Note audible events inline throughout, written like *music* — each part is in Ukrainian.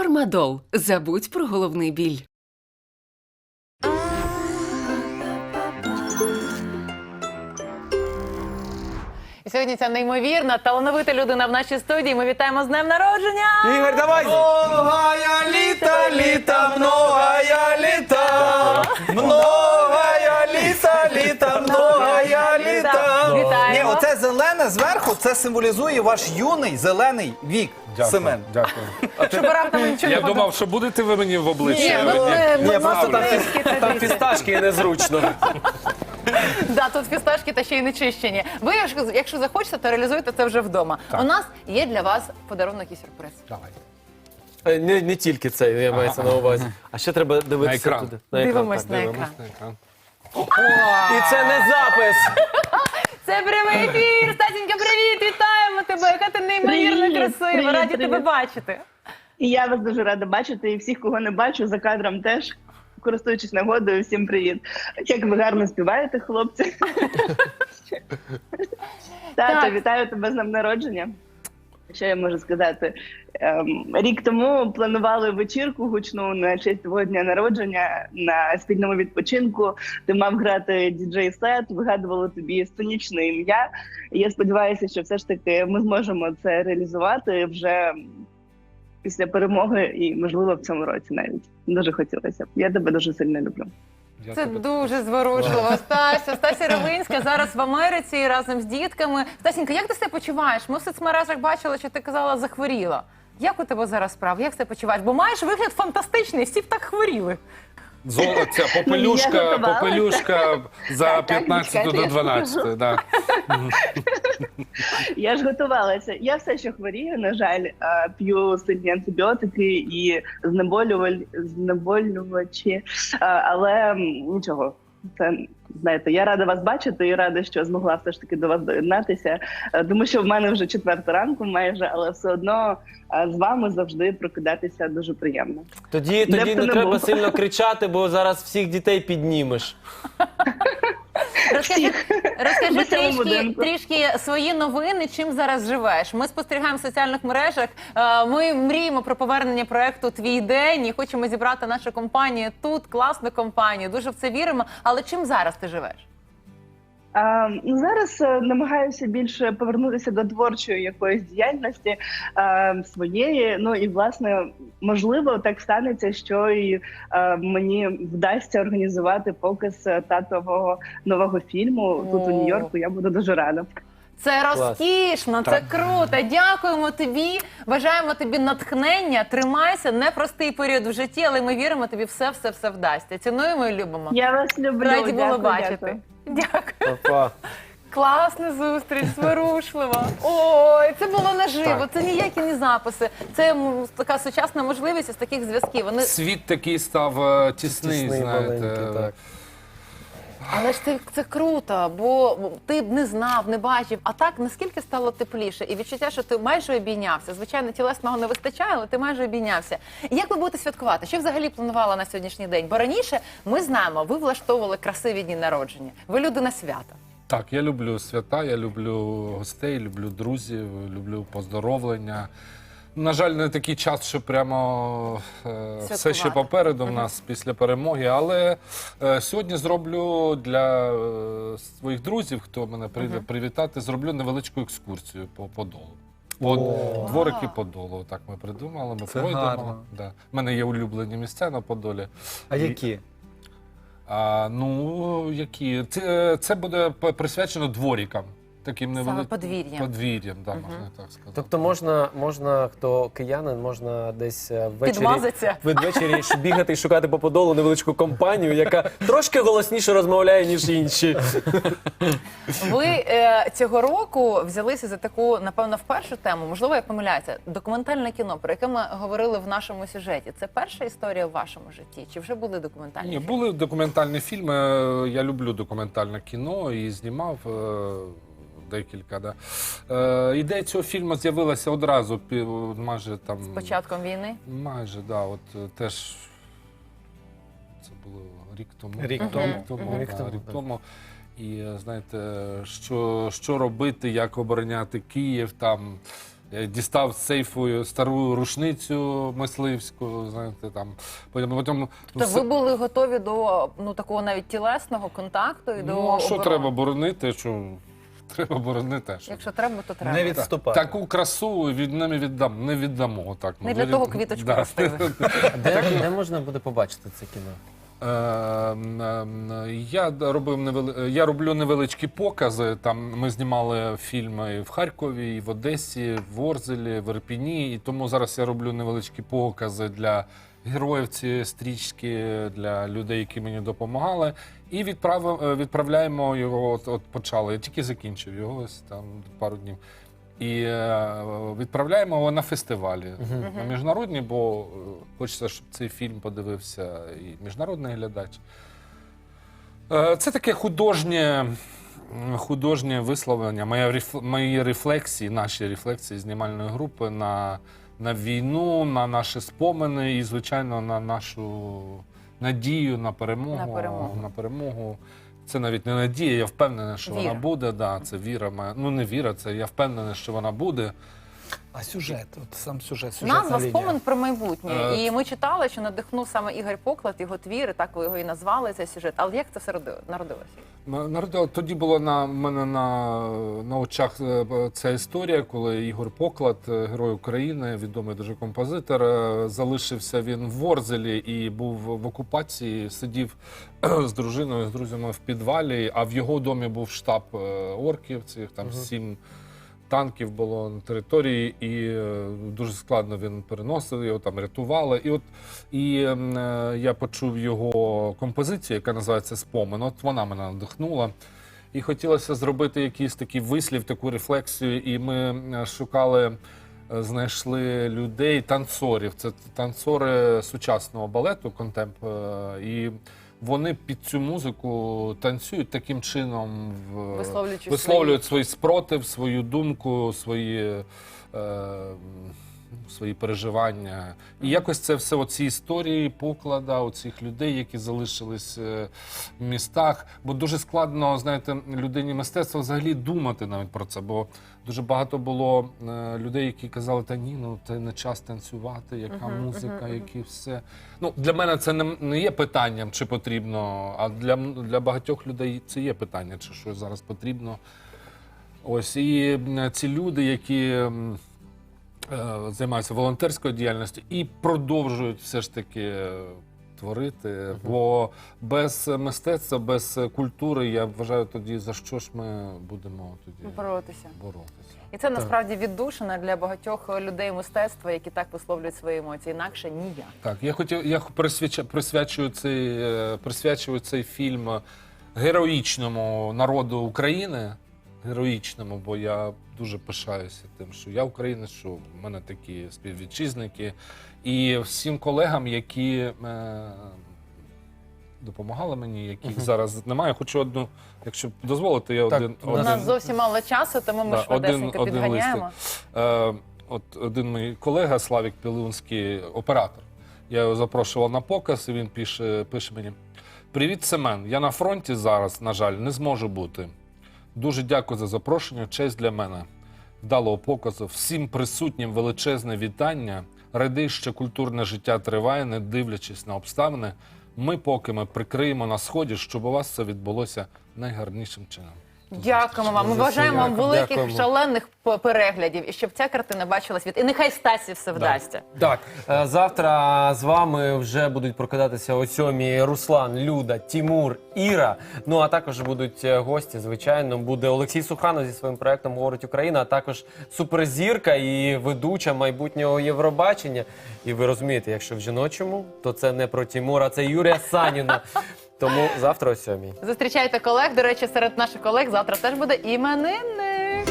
Фармадол. Забудь про головний біль. І сьогодні ця неймовірна, талановита людина в нашій студії. Ми вітаємо з днем народження! Ігор, давай! Довгая літа, літа, многая зверху, це символізує ваш юний зелений вік, Семен. Дякую. Щоб раптом нічого Я не думав, що будете ви мені в Ні, обличчя. ну, ми, ми, Ні, просто там, там фісташки і незручно. *laughs* Да, тут фісташки та ще й не чищені. Ви, якщо- якщо захочете, то реалізуйте це вже вдома. У нас є для вас подарунок і сюрприз. Давай. Е, Не, не тільки це, я маю це на увазі. А ще треба дивитися На екран. туди. Дивимось так, на дивимось. екран. І це не запис. *laughs* Це прямий ефір! Привіт, раді привіт, тебе бачити. І я вас дуже рада бачити, і всіх, кого не бачу, за кадром теж. Користуючись нагодою, всім привіт. Як ви гарно співаєте, хлопці. *laughs* Тато, вітаю тебе з днем народження. Що я можу сказати? Ем, рік тому планували вечірку гучну на честь твого дня народження на спільному відпочинку. Ти мав грати діджей сет, вигадували тобі сценічне ім'я. Я сподіваюся, що все ж таки ми зможемо це реалізувати вже після перемоги, і можливо в цьому році навіть дуже хотілося. б. Я тебе дуже сильно люблю. Я Це тебе- дуже зворушливо. Стася, Стася Равинська зараз в Америці разом з дітками. Стасінька, як ти себе почуваєш? Ми в соцмережах бачили, що ти казала, захворіла. Як у тебе зараз справа? Як себе почуваєш? Бо маєш вигляд фантастичний, всі б так хворіли. Золо, ця Ну, попелюшка, попелюшка за Так, так, 15 до я 12. Да. *laughs* Я ж готувалася. Я все ще хворію, на жаль, п'ю сильні антибіотики і знеболювачі, але нічого. Це знаєте, я рада вас бачити і рада, що змогла все ж таки до вас доєднатися. Е, Тому що в мене вже четверта ранку, майже, але все одно з вами завжди прокидатися дуже приємно. Тоді, Де тоді не не треба сильно кричати, бо зараз всіх дітей піднімеш. *laughs* Розкажи, розкажи трішки, трішки свої новини, чим зараз живеш. Ми спостерігаємо в соціальних мережах. е, Ми мріємо про повернення проекту Твій день і хочемо зібрати нашу компанію тут, класну компанію. Дуже в це віримо. Але чим зараз ти живеш? А, ну, зараз е, намагаюся більше повернутися до творчої якоїсь діяльності своєї. Ну і власне можливо так станеться, що і мені вдасться організувати показ е, татового нового фільму тут у. Нью-Йорку. Я буду дуже рада. Це розкішно, це круто. Дякуємо тобі. Бажаємо тобі натхнення. Тримайся, непростий період в житті, але ми віримо, тобі все, все, все вдасться. Цінуємо і любимо. Я вас люблю. Раді було Дякую, бачити. Дякую. Па-па. Класна зустріч, зворушлива. Ой, це було наживо, Так. це ніякі не записи. Це м, така сучасна можливість із таких зв'язків. Вони Світ такий став е, тісний, Тісний, знаєте. маленький, так. Але ж це, це круто, бо ти б не знав, не бачив. А так наскільки стало тепліше, і відчуття, що ти майже обійнявся. Звичайно, тілесного не вистачає, але ти майже обійнявся. Як ви будете святкувати? Що взагалі планувала на сьогоднішній день? Бо раніше ми знаємо, ви влаштовували красиві дні народження. Ви людина свята. Так, я люблю свята, я люблю гостей, люблю друзів, люблю поздоровлення. На жаль, не такий час, що прямо е, все ще попереду в нас після перемоги. Але е, сьогодні зроблю для е, своїх друзів, хто мене прийде привітати, зроблю невеличку екскурсію по Подолу. По дворики Подолу. Так ми придумали. Ми Це пройдемо. гарно. Да. У мене є улюблені місця на Подолі. А І- які? А, ну, які? Це, це буде п- присвячено дворікам. Таким невеликим подвір'ям. подвір'ям, да, можна так сказати. Тобто можна, можна, хто киянин, можна десь е, ввечері Підмазаться. ввечері бігати і шукати по подолу невеличку компанію, яка трошки голосніше розмовляє, ніж інші. Ви е, цього року взялися за таку, напевно, в першу тему. Можливо, я помиляюся. Документальне кіно, про яке ми говорили в нашому сюжеті. Це перша історія в вашому житті? Чи вже були документальні? Ні, фільми? були документальні фільми. Я люблю документальне кіно і знімав е, декілька. Да. Е, ідея цього фільму з'явилася одразу, пі- майже там. з початком війни? Майже, да, от е, теж це було рік тому. Рік тому. Рік тому, Мгм. да, Рік тому, рік так. тому. І е, знаєте, що, що робити, як обороняти Київ там. Я дістав з сейфу стару рушницю мисливську, знаєте, там потім. потім То все- ви були готові до ну такого навіть тілесного контакту і до Ну, а що оборони? треба боронити? Що треба боронити? Що? Якщо треба, то треба. Не відступати. Таку красу від ними віддам, не віддамо. Отак, ну, Не для того квіточку Да. ростили. Де, де можна буде побачити це кіно? Е, м, м, Я робив невели... я роблю невеличкі покази. Там ми знімали фільми і в Харкові, і в Одесі, в Орзелі, в Ірпіні. І тому зараз я роблю невеличкі покази для героїв цієї стрічки, для людей, які мені допомагали. І відправ... е, відправляємо його. От, от почали. Я тільки закінчив його ось там пару днів. І е, відправляємо його на фестивалі на міжнародні, бо е, хочеться, щоб цей фільм подивився і міжнародний глядач. Е, Це таке художнє, художнє висловлення, моя мої рефлексії, наші рефлексії знімальної групи на, на війну, на наші спомини і, звичайно, на нашу надію на перемогу. На перемогу. на перемогу. Це навіть не надія, я впевнений, що Віра. вона буде. Да, це віра моя. Ну не віра, це я впевнений, що вона буде. А сюжет, от сам сюжет, сюжетна Назва спомин про майбутнє. Е, І ми читали, що надихнув саме Ігор Поклад, його твіри, так ви його і назвали цей сюжет. Але як це все роди- народилося? М- тоді була на мене на, на очах е, ця історія, коли Ігор Поклад, е, герой України, відомий дуже композитор, залишився він в Ворзелі і був в окупації, сидів з дружиною, з друзями в підвалі. А в його домі був штаб орків, цих там сім. Танків було на території, і е, дуже складно він переносив його, там рятували. І от і ем, е, я почув його композицію, яка називається Спомин. От вона мене надихнула. І хотілося зробити якийсь такий вислів, таку рефлексію. І ми е, шукали, знайшли людей, танцорів. Це танцори сучасного балету, контемп. І вони під цю музику танцюють таким чином, в- висловлюють свій спротив, свою думку, свої. Е, Свої переживання. І якось це все оці історії поклада, оцих людей, які залишились е, в містах. Бо дуже складно, знаєте, людині мистецтва взагалі думати навіть про це. Бо дуже багато було е, людей, які казали, та ні, ну це не час танцювати, яка музика, які все. Ну, для мене це не, не є питанням, чи потрібно, а для, м- для багатьох людей це є питання, чи що зараз потрібно. Ось і м, ці люди, які м, займаються волонтерською діяльністю і продовжують все ж таки е, творити. Бо без мистецтва, без культури, я вважаю, тоді за що ж ми будемо тоді Боротися. боротися. І це насправді віддушина для багатьох людей мистецтва, які так висловлюють свої емоції. Інакше ніяк. Так, я хотів, я присвячу, присвячую цей е, присвячую цей фільм героїчному народу України. Героїчному, бо я дуже пишаюся тим, що я українець, що в мене такі співвітчизники, і всім колегам, які е, допомагали мені, яких зараз немає. Хочу одну, якщо дозволите, я Так, один, у У один нас зовсім мало часу, тому ми Да, швидесенько один- один підганяємо. Е, от один мій колега Славік Пілунський, оператор. Я його запрошував на показ, і він пише, пише мені: Привіт, Семен. Я на фронті зараз, на жаль, не зможу бути. Дуже дякую за запрошення. Честь для мене. Вдалого показу. Всім присутнім величезне вітання. Радий, що культурне життя триває, не дивлячись на обставини. Ми поки ми прикриємо на сході, щоб у вас це відбулося найгарнішим чином. Дякуємо вам. Ми бажаємо вам великих Дякуємо. шалених переглядів і щоб ця картина бачила світ. І нехай Стасі все вдасться. Так, е, завтра з вами вже будуть прокидатися о сьомій Руслан, Люда, Тімур, Іра. Ну а також будуть е, гості. Звичайно, буде Олексій Суханов зі своїм проектом Говорить Україна, а також суперзірка і ведуча майбутнього Євробачення. І ви розумієте, якщо в жіночому, то це не про Тімура, це Юрія Саніна. *laughs* Тому завтра о сьомій. Зустрічайте колег. До речі, серед наших колег завтра теж буде іменинник.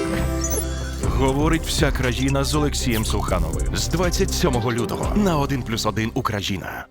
Говорить вся країна з Олексієм Сухановим з 27 лютого на 1+,1 Україна.